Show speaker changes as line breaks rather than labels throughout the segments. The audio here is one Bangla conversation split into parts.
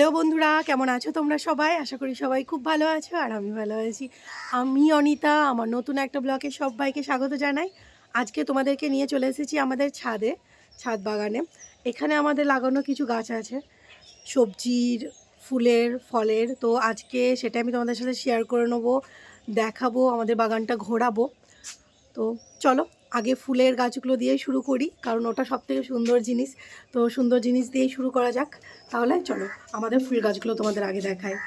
হ্যালো বন্ধুরা, কেমন আছো তোমরা সবাই? আশা করি সবাই খুব ভালো আছো আর আমি ভালো আছি। আমি অনিতা, আমার নতুন একটা ব্লগে সবাইকে স্বাগত জানাই। আজকে তোমাদেরকে নিয়ে চলে এসেছি আমাদের ছাদে, ছাদ বাগানে। এখানে আমাদের লাগানো কিছু গাছ আছে, সবজির, ফুলের, ফলের। তো আজকে সেটা আমি তোমাদের সাথে শেয়ার করে নেব, দেখাবো, আমাদের বাগানটা ঘোরাবো। তো চলো আগে ফুলের গাছগুলো দিয়ে শুরু করি, কারণ ওটা সব থেকে সুন্দর জিনিস। তো সুন্দর জিনিস দিয়েই শুরু করা যাক। তাহলে চলো, আমাদের ফুল গাছগুলো তোমাদের আগে দেখায়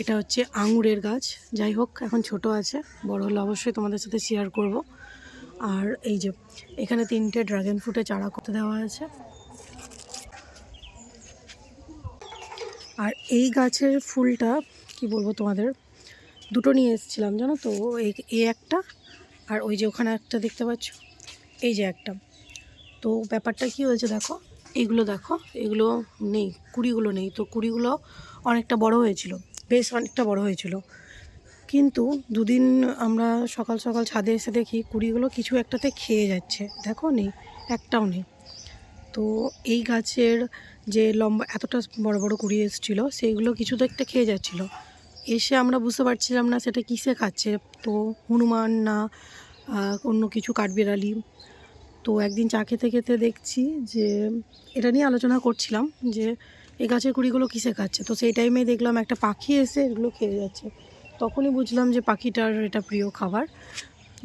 এটা হচ্ছে আঙুরের গাছ। যাই হোক, এখন ছোট আছে, বড় হলে অবশ্যই তোমাদের সাথে শেয়ার করব। আর এই যে, এখানে তিনটে ড্রাগন ফ্রুটে চারা করতে দেওয়া আছে। আর এই গাছের ফুলটা, কি বলব তোমাদের, দুটো নিয়ে এসেছিলাম, জানো তো? এই একটা, আর ওই যে ওখানে একটা দেখতে পাচ্ছ? এই যে একটা। তো ব্যাপারটা কি হয়েছে দেখো? এইগুলো দেখো, এগুলো নেই, কুড়িগুলো নেই। তো কুড়িগুলো অনেকটা বড় হয়েছিল। বেশ অনেকটা বড় হয়েছিল। কিন্তু দুদিন আমরা সকাল সকাল ছাদে এসে দেখি কুড়িগুলো কিছু একটাতে খেয়ে যাচ্ছে। দেখো নেই, একটাও নেই। তো এই গাছের যে লম্বা, এতটা বড় বড় কুড়ি এসেছিল, সেইগুলো কিছু তো একটা খেয়ে যাচ্ছিল। এসে আমরা বুঝতে পারছিলাম না সেটা কিসে খাচ্ছে। তো হনুমান না অন্য কিছু কাঠবিড়ালি। তো একদিন চা খেতে খেতে দেখছি যে, এটা নিয়ে আলোচনা করছিলাম যে এই গাছের কুড়িগুলো কিসে খাচ্ছে? তো সেই টাইমে দেখলাম একটা পাখি এসে এগুলো খেয়ে যাচ্ছে। তখনই বুঝলাম যে পাখিটার এটা প্রিয় খাবার।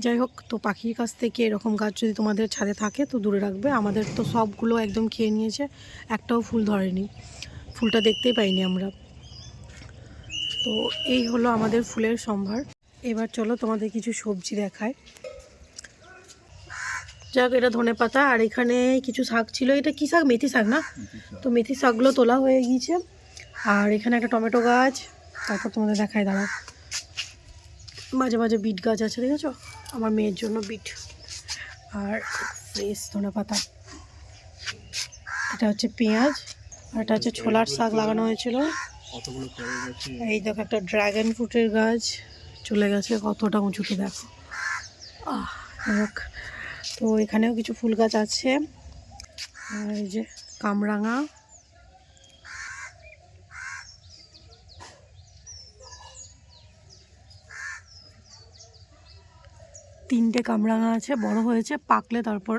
যাই হোক, তো পাখির কাছ থেকে এরকম গাছ যদি তোমাদের ছাদে থাকে, তো দূরে রাখবে। আমাদের তো সবগুলো একদম খেয়ে নিয়েছে, একটাও ফুল ধরেনি। ফুলটা দেখতেই পাইনি আমরা। তো এই হলো আমাদের ফুলের সম্ভার। এবার চলো তোমাদের কিছু সবজি দেখায় যাক এটা ধনে পাতা, আর এখানে কিছু শাক ছিল। এটা কি শাক? মেথি শাক না? তো মেথি শাকগুলো তোলা হয়ে গিয়েছে। আর এখানে একটা টমেটো গাছ। তারপর তোমাদের দেখায় দাঁড়া মাঝে মাঝে বিট গাছ আছে, দেখেছ? আমার মেয়ের জন্য বিট। আর ফ্রেশ ধনে পাতা। এটা হচ্ছে পেঁয়াজ, আর এটা হচ্ছে ছোলার শাক লাগানো হয়েছিল। এই দেখো, একটা ড্রাগন ফ্রুটের গাছ। চলে গেছে, কতটা উঁচুতে দেখো। আহ যাক। তো এখানেও কিছু ফুল গাছ আছে। আর এই যে কামরাঙা। তিনটে কামরাঙা আছে, বড় হয়েছে, পাকলে তারপর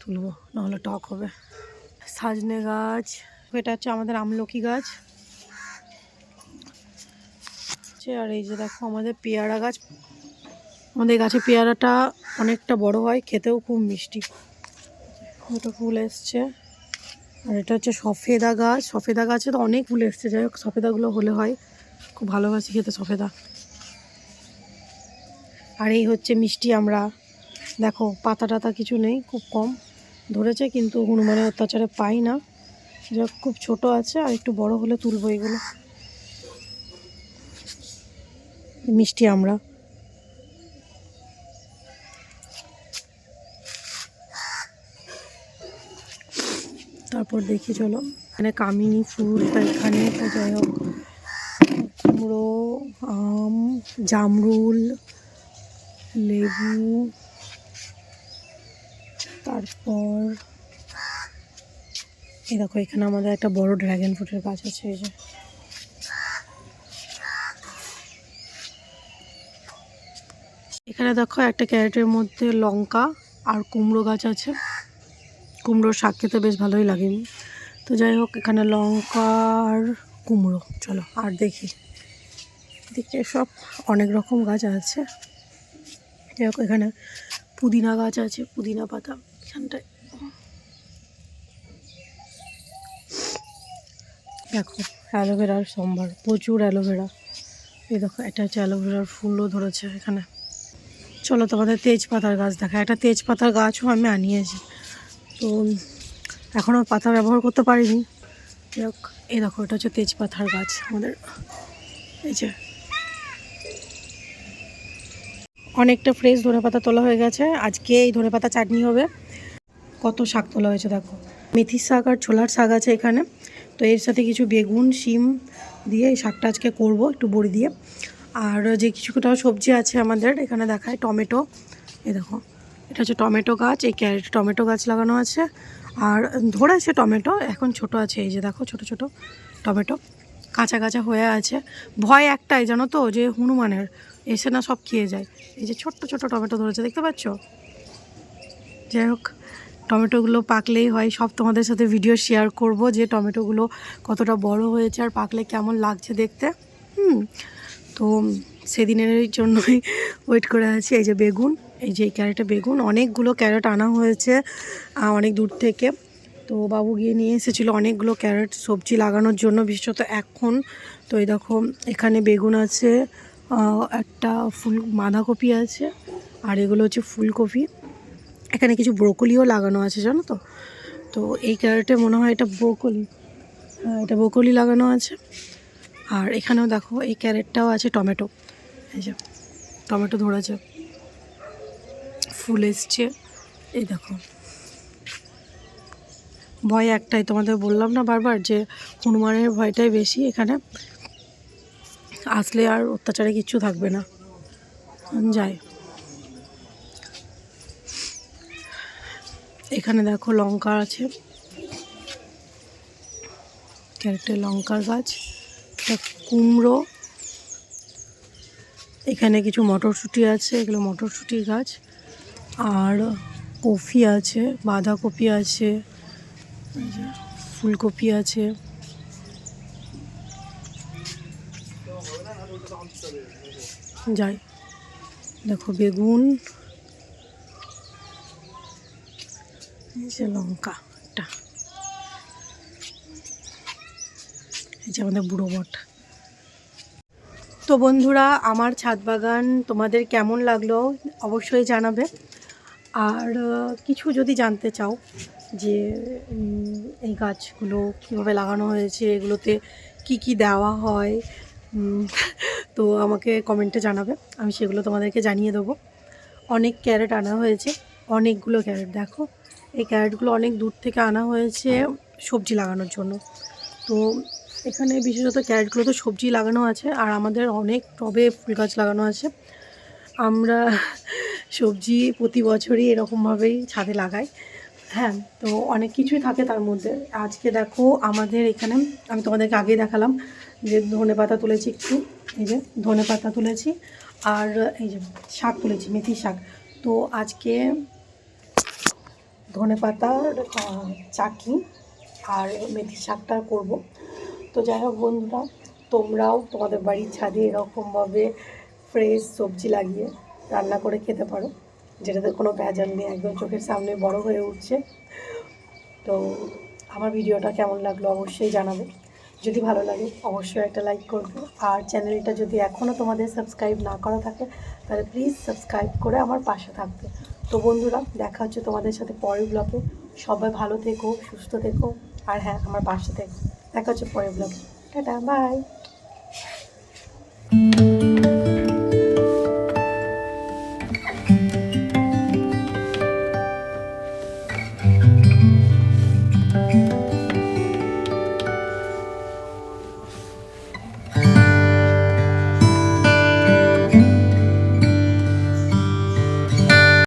তুলবো, নাহলে টক হবে। সাজনে গাছ, এটা হচ্ছে আমাদের আমলকি গাছ। আর এই যে দেখো আমাদের পেয়ারা গাছ আমাদের গাছে পেয়ারাটা অনেকটা বড় হয়, খেতেও খুব মিষ্টি। দুটো ফুল এসছে। আর এটা হচ্ছে সফেদা গাছ। সফেদা গাছে তো অনেক ফুল এসছে, যাই হোক, সফেদাগুলো হলে হয়। খুব ভালোবাসি খেতে সফেদা। আর এই হচ্ছে মিষ্টি আমরা। দেখো পাতা টাতা কিছু নেই, খুব কম ধরেছে, কিন্তু হনুমানের অত্যাচারে পাই না। যা খুব ছোট আছে, আর একটু বড় হলে তুলবো এগুলো। মিষ্টি আমরা। তারপর দেখি চলো। এখানে কামিনী ফুল এখানে তো যাই হোক, কুমড়ো, আম, জামরুল, লেবু, তারপর এই দেখো, এখানে আমাদের একটা বড় ড্রাগন ফ্রুটের গাছ আছে, এই যে। এখানে দেখো একটা ক্যারেটের মধ্যে লঙ্কা আর কুমড়ো গাছ আছে। কুমড়োর শাক খেতে বেশ ভালোই লাগে। তো যাই হোক, এখানে লঙ্কা আর কুমড়ো। চলো, আর দেখি। দিকে সব অনেক রকম গাছ আছে। যাই হোক, এখানে পুদিনা গাছ আছে, পুদিনা পাতা, এখানটায়। দেখো অ্যালোভেরার সম্ভার প্রচুর অ্যালোভেরা। এই দেখো, এটা হচ্ছে অ্যালোভেরার ফুলও ধরেছে এখানে। চলো তোমাদের তেজপাতার গাছ দেখা, একটা তেজপাতার গাছও আমি আনিয়েছি। তো এখনও পাতা ব্যবহার করতে পারিনি। এই দেখো, এটা হচ্ছে তেজপাতার গাছ আমাদের। এই যে। অনেকটা ফ্রেশ ধনেপাতা তোলা হয়ে গেছে। আজকে এই ধনেপাতা চাটনি হবে। কত শাক তোলা হয়েছে দেখো। মেথির শাক আর ছোলার শাক আছে এখানে। তো এর সাথে কিছু বেগুন, শিম দিয়ে এই শাকটা আজকে করব একটু বড়ি দিয়ে। আর যে কিছু কিছুটা সবজি আছে আমাদের, এখানে দেখায় টমেটো। এই দেখো। এটা হচ্ছে টমেটো গাছ, এই ক্যারেট টমেটো গাছ লাগানো আছে। আর ধরেছে টমেটো, এখন ছোট আছে, এই যে দেখো ছোট ছোট টমেটো, কাঁচা কাঁচা হয়ে আছে। ভয় একটাই জানো তো, যে হনুমানের, এসে না সব খেয়ে যায়। এই যে ছোট্ট ছোট টমেটো ধরেছে, দেখতে পাচ্ছ? যাই হোক, টমেটোগুলো পাকলেই হয়। সব তোমাদের সাথে ভিডিও শেয়ার করব যে টমেটোগুলো কতটা বড় হয়েছে আর পাকলে কেমন লাগছে দেখতে। হুম, তো সেদিনের জন্যই ওয়েট করে আছি। এই যে বেগুন এই যে এই ক্যারেটে বেগুন, অনেকগুলো ক্যারেট আনা হয়েছে অনেক দূর থেকে। তো বাবু গিয়ে নিয়ে এসেছিল অনেকগুলো ক্যারেট সবজি লাগানোর জন্য, বিশেষত এখন। তো এই দেখো, এখানে বেগুন আছে একটা ফুল, বাঁধাকপি আছে, আর এগুলো হচ্ছে ফুলকপি। এখানে কিছু ব্রোকলিও লাগানো আছে, জানো তো? তো এই ক্যারেটে মনে হয় এটা ব্রোকলি হ্যাঁ এটা ব্রোকলি লাগানো আছে। আর এখানেও দেখো, এই ক্যারেটটাও আছে টমেটো। এই যে, টমেটো ধরেছে। ফুল এসছে। এই দেখো। ভয় একটাই, তোমাদের বললাম না বারবার যে হনুমানের ভয়টাই বেশি এখানে। আসলে আর অত্যাচারে কিচ্ছু থাকবে না। যাই। এখানে দেখো লঙ্কা আছে। ক্যারেটে লঙ্কার গাছ কুমড়ো। এখানে কিছু মটরশুঁটি আছে, এগুলো মটরশুঁটির গাছ। আর কফি আছে, বাঁধাকপি আছে ফুলকপি আছে। যাই, দেখো বেগুন যে লঙ্কা একটা। এই যে আমাদের বুড়ো বট। তো বন্ধুরা, আমার ছাদ বাগান তোমাদের কেমন লাগল অবশ্যই জানাবে। আর কিছু যদি জানতে চাও যে এই গাছগুলো কীভাবে লাগানো হয়েছে, এগুলোতে কি কি দেওয়া হয় তো আমাকে কমেন্টে জানাবে। আমি সেগুলো তোমাদেরকে জানিয়ে দেবো। অনেক ক্যারেট আনা হয়েছে, অনেকগুলো ক্যারেট। দেখো, এই ক্যারেটগুলো অনেক দূর থেকে আনা হয়েছে সবজি লাগানোর জন্য। তো এখানে বিশেষত ক্যারেটগুলো তো সবজি লাগানো আছে, আর আমাদের অনেক টবে ফুল গাছ লাগানো আছে। আমরা সবজি প্রতি বছরই এরকমভাবেই ছাদে লাগাই। হ্যাঁ তো অনেক কিছুই থাকে তার মধ্যে। আজকে দেখো আমাদের এখানে, আমি তোমাদেরকে আগেই দেখালাম যে ধনে পাতা তুলেছি একটু, এই যে ধনে পাতা তুলেছি আর এই যে শাক তুলেছি, মেথি শাক। তো আজকে ধনে পাতার চাটনি আর মেথি শাকটা করব। তো যাই হোক বন্ধুরা, তোমরাও তোমাদের বাড়ির ছাদে এরকমভাবে ফ্রেশ সবজি লাগিয়ে রান্না করে খেতে পারো। যেটাতে কোনো ভেজাল নেই, একদম চোখের সামনে বড় হয়ে উঠছে। তো আমার ভিডিওটা কেমন লাগল অবশ্যই জানাবে। যদি ভালো লাগে অবশ্যই একটা লাইক করবে। আর চ্যানেলটা যদি এখনও তোমাদের সাবস্ক্রাইব না করা থাকে, তাহলে প্লিজ সাবস্ক্রাইব করে আমার পাশে থাকবে। তো বন্ধুরা, দেখা হচ্ছে তোমাদের সাথে পরের ব্লগে সবাই ভালো থেকো, সুস্থ থেকো। আর হ্যাঁ আমার পাশে থেকো। দেখা হচ্ছে পরের ব্লগে টাটা বাই